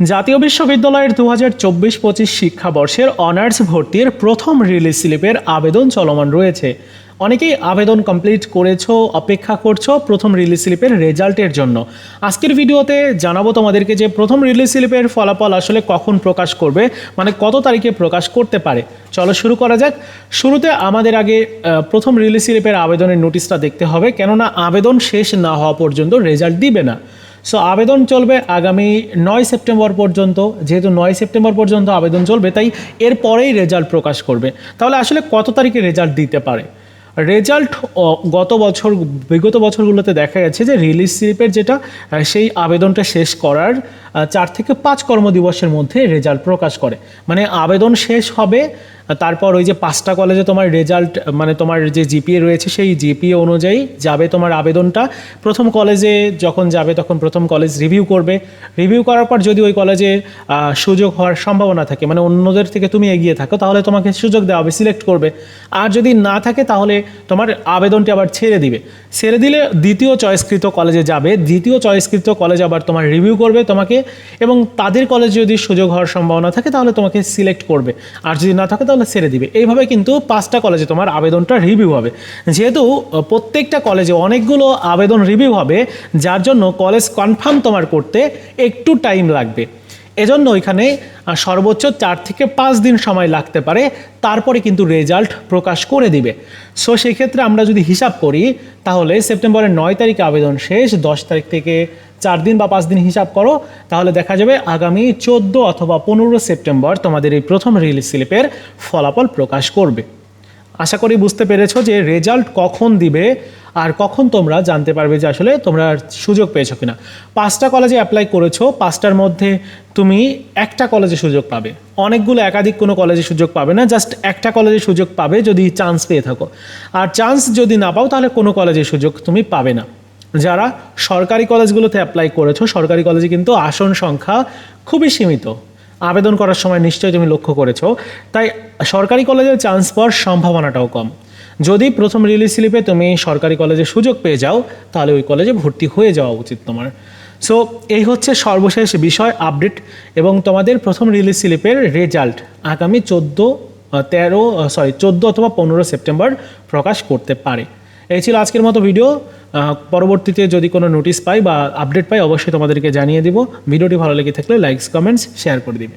জাতীয় বিশ্ববিদ্যালয়ের দু হাজার চব্বিশ পঁচিশ শিক্ষাবর্ষের অনার্স ভর্তির প্রথম রিলিজ স্লিপের আবেদন চলমান রয়েছে। অনেকেই আবেদন কমপ্লিট করেছ, অপেক্ষা করছ প্রথম রিলিজ স্লিপের রেজাল্টের জন্য। আজকের ভিডিওতে জানাব তোমাদেরকে যে প্রথম রিলিজ স্লিপের ফলাফল আসলে কখন প্রকাশ করবে মানে কত তারিখে প্রকাশ করতে পারে। চলো শুরু করা যাক। শুরুতে আমাদের আগে প্রথম রিলিজ স্লিপের আবেদনের নোটিশটা দেখতে হবে, কেননা আবেদন শেষ না হওয়া পর্যন্ত রেজাল্ট দিবে না। সো আবেদন চলবে আগামী নয় সেপ্টেম্বর পর্যন্ত, যেহেতু নয় সেপ্টেম্বর পর্যন্ত আবেদন চলবে, তাই এরপরেই রেজাল্ট প্রকাশ করবে। তাহলে আসলে কত তারিখে রেজাল্ট দিতে পারে? রেজাল্ট গত বছর, বিগত বছরগুলোতে দেখা গেছে যে রিলিজ স্লিপের যেটা সেই আবেদনটা শেষ করার চার থেকে পাঁচ কর্মদিবসের মধ্যে রেজাল্ট প্রকাশ করে। মানে আবেদন শেষ হবে তারপর ওই যে পাঁচটা কলেজে তোমার রেজাল্ট মানে তোমার যে জিপিএ রয়েছে সেই জিপিএ অনুযায়ী যাবে তোমার আবেদনটা। প্রথম কলেজে যখন যাবে তখন প্রথম কলেজ রিভিউ করবে। রিভিউ করার পর যদি ওই কলেজে সুযোগ হওয়ার সম্ভাবনা থাকে মানে অন্যদের থেকে তুমি এগিয়ে থাকো, তাহলে তোমাকে সুযোগ দেওয়া হবে সিলেক্ট করবে। আর যদি না থাকে তাহলে তোমার আবেদনটি আবার ছেড়ে দিবে। ছেড়ে দিলে দ্বিতীয় চয়েসকৃত কলেজে যাবে। দ্বিতীয় চয়েসকৃত কলেজ আবার তোমার রিভিউ করবে তোমাকে এবং তাদের কলেজে যদি সুযোগ হওয়ার সম্ভাবনা থাকে তাহলে তোমাকে সিলেক্ট করবে। আর যদি না থাকে তাহলে ছেড়ে দিবে। এইভাবে কিন্তু পাঁচটা কলেজে তোমার আবেদনটা রিভিউ হবে। যেহেতু প্রত্যেকটা কলেজে অনেকগুলো আবেদন রিভিউ হবে, যার জন্য কলেজ কনফার্ম তোমার করতে একটু টাইম লাগবে। এজন্য ওইখানে সর্বোচ্চ চার থেকে পাঁচ দিন সময় লাগতে পারে। তারপরে কিন্তু রেজাল্ট প্রকাশ করে দিবে। সো সেক্ষেত্রে আমরা যদি হিসাব করি, তাহলে সেপ্টেম্বরের নয় তারিখে আবেদন শেষ, দশ তারিখ থেকে চার দিন বা পাঁচ দিন হিসাব করো। তাহলে দেখা যাবে আগামী চোদ্দ অথবা পনেরো সেপ্টেম্বর তোমাদের এই প্রথম রিলিজ স্লিপের ফলাফল প্রকাশ করবে। আশা করি বুঝতে পেরেছ যে রেজাল্ট কখন দিবে আর কখন তোমরা জানতে পারবে যে আসলে তোমরা সুযোগ পেয়েছ কিনা। পাঁচটা কলেজে অ্যাপ্লাই করেছ, পাঁচটার মধ্যে তুমি একটা কলেজে সুযোগ পাবে। অনেকগুলো একাধিক কোনো কলেজে সুযোগ পাবে না জাস্ট একটা কলেজে সুযোগ পাবে যদি চান্স পেয়ে থাকো। আর চান্স যদি না পাও, তাহলে কোনো কলেজে সুযোগ তুমি পাবে না। যারা সরকারি কলেজগুলোতে অ্যাপ্লাই করেছ, সরকারি কলেজে কিন্তু আসন সংখ্যা খুবই সীমিত। আবেদন করার সময় নিশ্চয়ই তুমি লক্ষ্য করেছ। তাই সরকারি কলেজে চান্স পাওয়ার সম্ভাবনাটাও কম। যদি প্রথম রিলিজ স্লিপে তুমি সরকারি কলেজে সুযোগ পেয়ে যাও, তাহলে ওই কলেজে ভর্তি হয়ে যাওয়া উচিত তোমার। সো এই হচ্ছে সর্বশেষ বিষয় আপডেট এবং তোমাদের প্রথম রিলিজ স্লিপের রেজাল্ট আগামী চোদ্দ তেরো সরি চোদ্দ অথবা পনেরো সেপ্টেম্বর প্রকাশ করতে পারে। এই ছিল আজকের মতো ভিডিও পরবর্তীতে যদি কোনো নোটিশ পাই বা আপডেট পাই, অবশ্যই তোমাদেরকে জানিয়ে দিব। ভিডিওটি ভালো লেগে থাকলে লাইকস কমেন্টস শেয়ার করে দিবে।